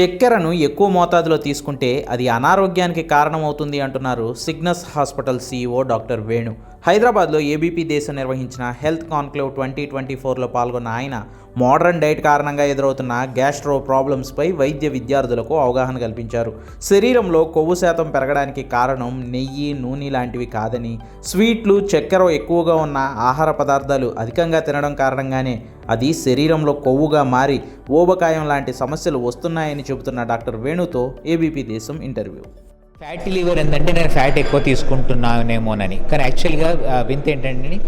చక్కెరను ఎక్కువ మోతాదులో తీసుకుంటే అది అనారోగ్యానికి కారణమవుతుంది అంటున్నారు Cygnus hospital CEO doctor Venu. హైదరాబాద్లో ఏబీపీ దేశం నిర్వహించిన హెల్త్ కాన్క్లేవ్ ట్వంటీ ట్వంటీ ఫోర్లో పాల్గొన్న ఆయన మోడర్న్ డైట్ కారణంగా ఎదురవుతున్న గ్యాస్ట్రో ప్రాబ్లమ్స్పై వైద్య విద్యార్థులకు అవగాహన కల్పించారు. శరీరంలో కొవ్వు శాతం పెరగడానికి కారణం నెయ్యి నూనె లాంటివి కాదని స్వీట్లు చక్కెర ఎక్కువగా ఉన్న ఆహార పదార్థాలు అధికంగా తినడం కారణంగానే అది శరీరంలో కొవ్వుగా మారి ఊబకాయం లాంటి సమస్యలు వస్తున్నాయని చెబుతున్న doctor వేణుతో ABP Desam interview. Fatty liver ఏంటంటే నేను ఫ్యాట్ ఎక్కువ తీసుకుంటున్నానేమోనని. కానీ యాక్చువల్గా వింత ఏంటంటే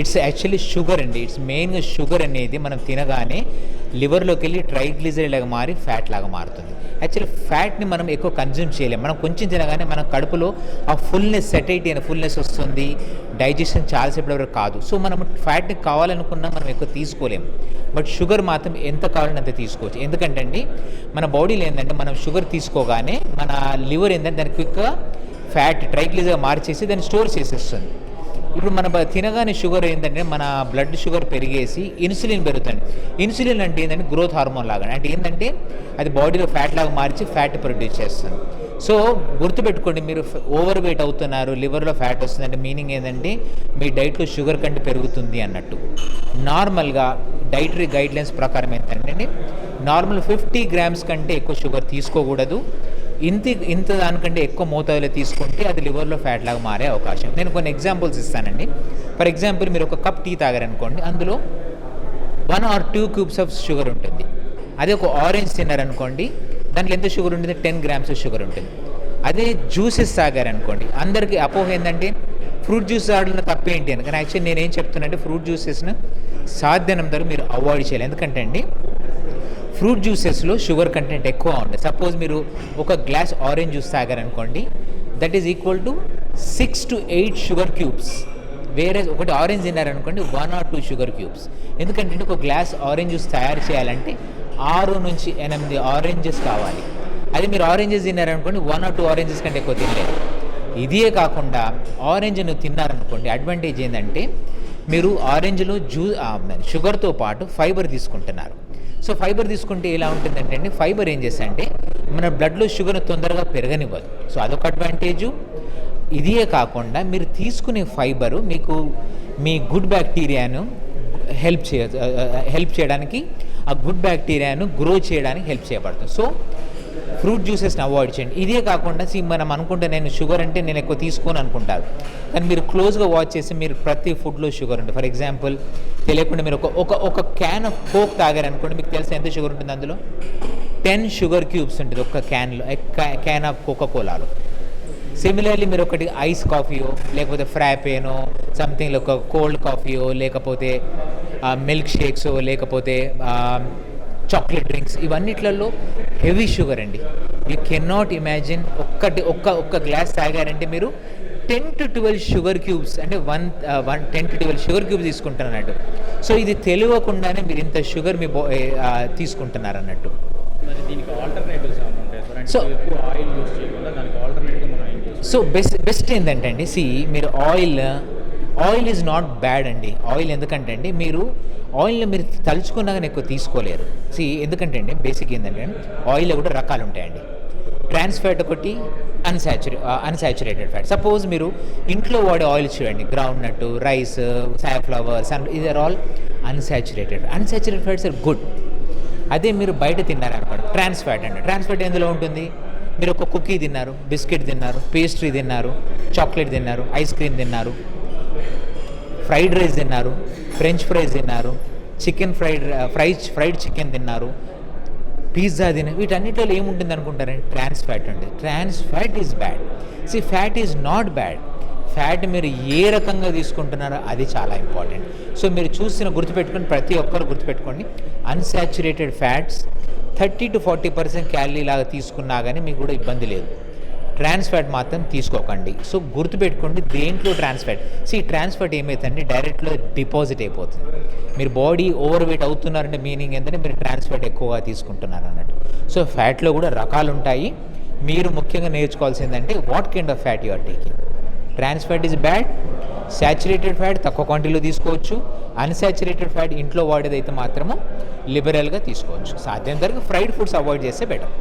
ఇట్స్ యాక్చువల్లీ షుగర్ అండి. ఇట్స్ మెయిన్గా షుగర్ అనేది మనం తినగానే లివర్లోకి వెళ్ళి ట్రైగ్లిజరైడ్ లాగా మారి ఫ్యాట్ లాగా మారుతుంది. యాక్చువల్లీ ఫ్యాట్ని మనం ఎక్కువ కన్జ్యూమ్ చేయలేం. మనం కొంచెం తినగానే మన కడుపులో ఆ ఫుల్నెస్ సెటైటీ అనే ఫుల్నెస్ వస్తుంది. డైజెషన్ చాలాసేపటి వరకు కాదు. సో మనం ఫ్యాట్ని కావాలనుకున్నా మనం ఎక్కువ తీసుకోలేము. బట్ షుగర్ మాత్రం ఎంత కావాలంటే అంత తీసుకోవచ్చు. ఎందుకంటే అండి మన బాడీలో ఏంటంటే మనం షుగర్ తీసుకోగానే మన లివర్ ఏంటంటే దాన్ని క్విక్గా ఫ్యాట్ ట్రైగ్లీజ్గా మార్చేసి దాన్ని స్టోర్ చేసేస్తుంది. ఇప్పుడు మన తినగానే షుగర్ ఏంటంటే మన బ్లడ్ షుగర్ పెరిగేసి ఇన్సులిన్ పెరుగుతుంది. ఇన్సులిన్ అంటే ఏంటంటే గ్రోత్ హార్మోన్ లాగా అంటే ఏంటంటే అది బాడీలో ఫ్యాట్ లాగా మార్చి ఫ్యాట్ ప్రొడ్యూస్ చేస్తుంది. సో గుర్తుపెట్టుకోండి మీరు ఓవర్ వెయిట్ అవుతున్నారు లివర్లో ఫ్యాట్ వస్తుందంటే మీనింగ్ ఏంటంటే మీ డైట్లో షుగర్ కంటే పెరుగుతుంది అన్నట్టు. నార్మల్గా డైటరీ గైడ్లైన్స్ ప్రకారం ఏంటంటే నార్మల్ ఫిఫ్టీ గ్రామ్స్ కంటే ఎక్కువ షుగర్ తీసుకోకూడదు. ఇంత ఇంత దానికంటే ఎక్కువ మోతాదులో తీసుకుంటే అది లివర్లో ఫ్యాట్ లాగా మారే అవకాశం. నేను కొన్ని ఎగ్జాంపుల్స్ ఇస్తానండి. ఫర్ ఎగ్జాంపుల్ మీరు ఒక కప్ టీ తాగారనుకోండి అందులో one or two cubes of sugar ఉంటుంది. అదే ఒక ఆరెంజ్ తిన్నారనుకోండి దాంట్లో ఎంత షుగర్ ఉంటుంది? టెన్ గ్రామ్స్ షుగర్ ఉంటుంది. అదే జ్యూసెస్ తాగారనుకోండి అందరికీ అపోహ ఏంటంటే ఫ్రూట్ జ్యూస్ తాగడం తప్పేంటి అని. కానీ యాక్చువల్లీ నేనేం చెప్తున్నానంటే ఫ్రూట్ జ్యూసెస్ను సాధ్యనంత మీరు అవాయిడ్ చేయాలి. ఎందుకంటే అండి ఫ్రూట్ జ్యూసెస్లో షుగర్ కంటెంట్ ఎక్కువ ఉంటుంది. సపోజ్ మీరు ఒక glass orange juice తాగారనుకోండి that is equal to six to eight sugar cubes. వేరే ఒకటి orange తిన్నారనుకోండి one or two sugar cubes. ఎందుకంటే ఒక గ్లాస్ ఆరెంజ్ జ్యూస్ తయారు చేయాలంటే ఆరు నుంచి ఎనిమిది ఆరెంజెస్ కావాలి. అది మీరు ఆరెంజెస్ తిన్నారనుకోండి వన్ ఆర్ టూ ఆరెంజెస్ కంటే ఎక్కువ తినలేదు ఇదే కాకుండా ఆరెంజ్ నువ్వు తిన్నారనుకోండి అడ్వాంటేజ్ ఏంటంటే మీరు ఆరెంజ్లో జ్యూ షుగర్తో పాటు ఫైబర్ తీసుకుంటున్నారు. సో ఫైబర్ తీసుకుంటే ఎలా ఉంటుందంటే అండి ఫైబర్ ఏం చేస్తాయంటే మన బ్లడ్లో షుగర్ తొందరగా పెరగనివ్వదు. సో అదొక అడ్వాంటేజు ఇదే కాకుండా మీరు తీసుకునే ఫైబరు మీకు మీ గుడ్ బ్యాక్టీరియాను హెల్ప్ చేయ హెల్ప్ చేయడానికి ఆ గుడ్ బ్యాక్టీరియాను గ్రో చేయడానికి హెల్ప్ చేయబడుతుంది. సో ఫ్రూట్ జ్యూసెస్ని అవాయిడ్ చేయండి. ఇదే కాకుండా సీ మనం అనుకుంటే నేను షుగర్ అంటే నేను ఎక్కువ తీసుకోను అనుకుంటారు. కానీ మీరు క్లోజ్గా వాచ్ చేసి మీరు ప్రతి ఫుడ్లో షుగర్ ఉంటుంది ఫర్ ఎగ్జాంపుల్ తెలియకుండా మీరు ఒక ఒక ఒక క్యాన్ ఆఫ్ కోక్ తాగారనుకోండి మీకు తెలిసి ఎంత షుగర్ ఉంటుంది అందులో? టెన్ షుగర్ క్యూబ్స్ ఉంటుంది ఒక క్యాన్లో క్యాన్ ఆఫ్ కోకా కోలాలో సిమిలర్లీ మీరు ఒకటి ఐస్ కాఫీయో లేకపోతే ఫ్రాపేనో సంథింగ్ ఒక కోల్డ్ కాఫీయో లేకపోతే మిల్క్ షేక్స్ లేకపోతే చాక్లెట్ డ్రింక్స్ ఇవన్నిట్లలో హెవీ షుగర్ అండి. యూ కెన్ నాట్ ఇమాజిన్ ఒక్కటి ఒక్క ఒక్క గ్లాస్ తాగారంటే మీరు ten to twelve sugar cubes అంటే one one ten to twelve sugar cubes తీసుకుంటారు అన్నట్టు సో ఇది తెలియకుండానే మీరు ఇంత షుగర్ మీ బో తీసుకుంటున్నారు అన్నట్టు ఎక్కువ ఆయిల్ యూస్ చేయకుండా దానికి ఆల్టర్నేట్గా మనం ఏం చేసుకోవాలి సో బెస్ట్ బెస్ట్ ఏంటంటే అండి సి మీరు oil oil is not bad అండి. ఆయిల్ ఎందుకంటే అండి మీరు ఆయిల్ని మీరు తలుచుకున్నా కానీ ఎక్కువ తీసుకోలేరు. సి ఎందుకంటే అండి బేసిక్ ఏంటంటే ఆయిల్లో కూడా రకాలు ఉంటాయండి. ట్రాన్స్ ఫ్యాట్ ఒకటి అన్సాచురే అన్సాచురేటెడ్ ఫ్యాట్ సపోజ్ మీరు ఇంట్లో వాడే ఆయిల్ చూడండి. Groundnut rice safflower sun ఇది are all unsaturated unsaturated fats are good అదే మీరు బయట తిన్నారనుకోండి ట్రాన్స్ ఫ్యాట్ అండి. ట్రాన్స్ ఫ్యాట్ ఎందులో ఉంటుంది? మీరు ఒక కుకీ తిన్నారు బిస్కెట్ తిన్నారు పేస్ట్రీ తిన్నారు చాక్లెట్ తిన్నారు ఐస్ క్రీమ్ తిన్నారు ఫ్రైడ్ రైస్ తిన్నారు ఫ్రెంచ్ ఫ్రైస్ తిన్నారు chicken fried fried fried chicken తిన్నారు పిజ్జా తిన వీటన్నిటిలో ఏముంటుంది అనుకుంటారండి? ట్రాన్స్ ఫ్యాట్ ఉంటుంది trans fat is bad see fat is not bad fat మీరు ఏ రకంగా తీసుకుంటున్నారో అది చాలా ఇంపార్టెంట్. సో మీరు చూసిన గుర్తుపెట్టుకుని ప్రతి ఒక్కరు గుర్తుపెట్టుకోండి. Unsaturated fats thirty to forty percent calorie లాగా తీసుకున్నా కానీ మీకు కూడా ఇబ్బంది లేదు. ట్రాన్స్ ఫ్యాట్ మాత్రం తీసుకోకండి. సో గుర్తుపెట్టుకోండి దేంట్లో ట్రాన్స్ ఫ్యాట్ ఈ ట్రాన్స్ ఫ్యాట్ ఏమవుతుందంటే డైరెక్ట్లో డిపాజిట్ అయిపోతుంది. మీరు బాడీ ఓవర్ వెయిట్ అవుతున్నారంటే మీనింగ్ ఏంటంటే మీరు ట్రాన్స్ ఫ్యాట్ ఎక్కువగా తీసుకుంటున్నారు అన్నట్టు. సో ఫ్యాట్లో కూడా రకాలు ఉంటాయి మీరు ముఖ్యంగా నేర్చుకోవాల్సిందంటే what kind of fat you are taking trans fat is bad. Saturated fat తక్కువ క్వాంటిటీలో తీసుకోవచ్చు. అన్సాచురేటెడ్ ఫ్యాట్ ఇంట్లో వాడేదైతే మాత్రము లిబరల్గా తీసుకోవచ్చు. సాధ్యం వరకు ఫ్రైడ్ ఫుడ్స్ అవాయిడ్ చేస్తే బెటర్.